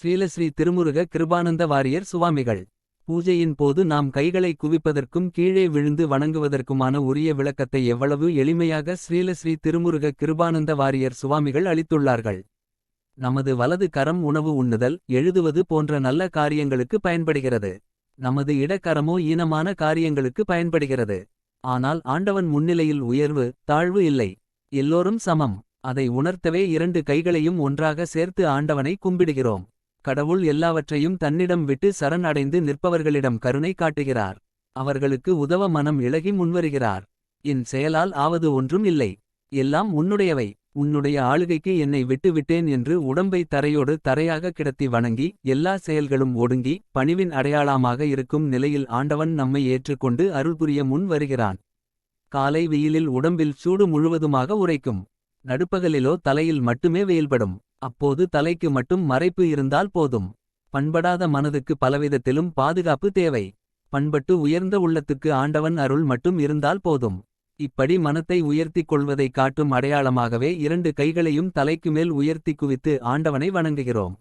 Srilasri Thirumuruga Kirupananda warrior சுவாமிகள். பூஜையின் போது நாம் கைகளை குவிப்பதற்கும் கீழே விழுந்து வணங்குவதற்குமான உரிய விளக்கத்தை எவ்வளவு எளிமையாக ஸ்ரீலஸ்ரீ திருமுருக கிருபானந்த வாரியர் சுவாமிகள் அளித்துள்ளார்கள். நமது வலது கரம் உணவு உண்ணுதல் எழுதுவது போன்ற நல்ல காரியங்களுக்கு பயன்படுகிறது. நமது இடக்கரமோ ஈனமான காரியங்களுக்கு பயன்படுகிறது. ஆனால் ஆண்டவன் முன்னிலையில் உயர்வு தாழ்வு இல்லை. எல்லோரும் சமம். அதை உணர்த்தவே இரண்டு கைகளையும் ஒன்றாக சேர்த்து ஆண்டவனை கும்பிடுகிறோம். கடவுள் எல்லாவற்றையும் தன்னிடம் விட்டு சரண் அடைந்து நிற்பவர்களிடம் கருணை காட்டுகிறார். அவர்களுக்கு உதவ மனம் இழகி முன்வருகிறார். என் செயலால் ஆவது ஒன்றும் இல்லை. எல்லாம் உன்னுடையவை. உன்னுடைய ஆளுகைக்கு என்னை விட்டுவிட்டேன் என்று உடம்பை தரையோடு தரையாக கிடத்தி வணங்கி எல்லா செயல்களும் ஒடுங்கி பணிவின் அடையாளமாக இருக்கும் நிலையில் ஆண்டவன் நம்மை ஏற்றுக்கொண்டு அருள்புரிய முன் வருகிறான். காலை வெயிலில் உடம்பில் சூடு முழுவதுமாக உரைக்கும் நடுப்பகலிலோ தலையில் மட்டுமே வெயில்படும். அப்போது தலைக்கு மட்டும் மறைப்பு இருந்தால் போதும். பண்படாத மனதுக்கு பலவிதத்திலும் பாதுகாப்பு தேவை. பண்பட்டு உயர்ந்த உள்ளத்துக்கு ஆண்டவன் அருள் மட்டும் இருந்தால் போதும். இப்படி மனத்தை உயர்த்திக் கொள்வதை காட்டும் அடையாளமாகவே இரண்டு கைகளையும் தலைக்கு மேல் உயர்த்தி குவித்து ஆண்டவனை வணங்குகிறோம்.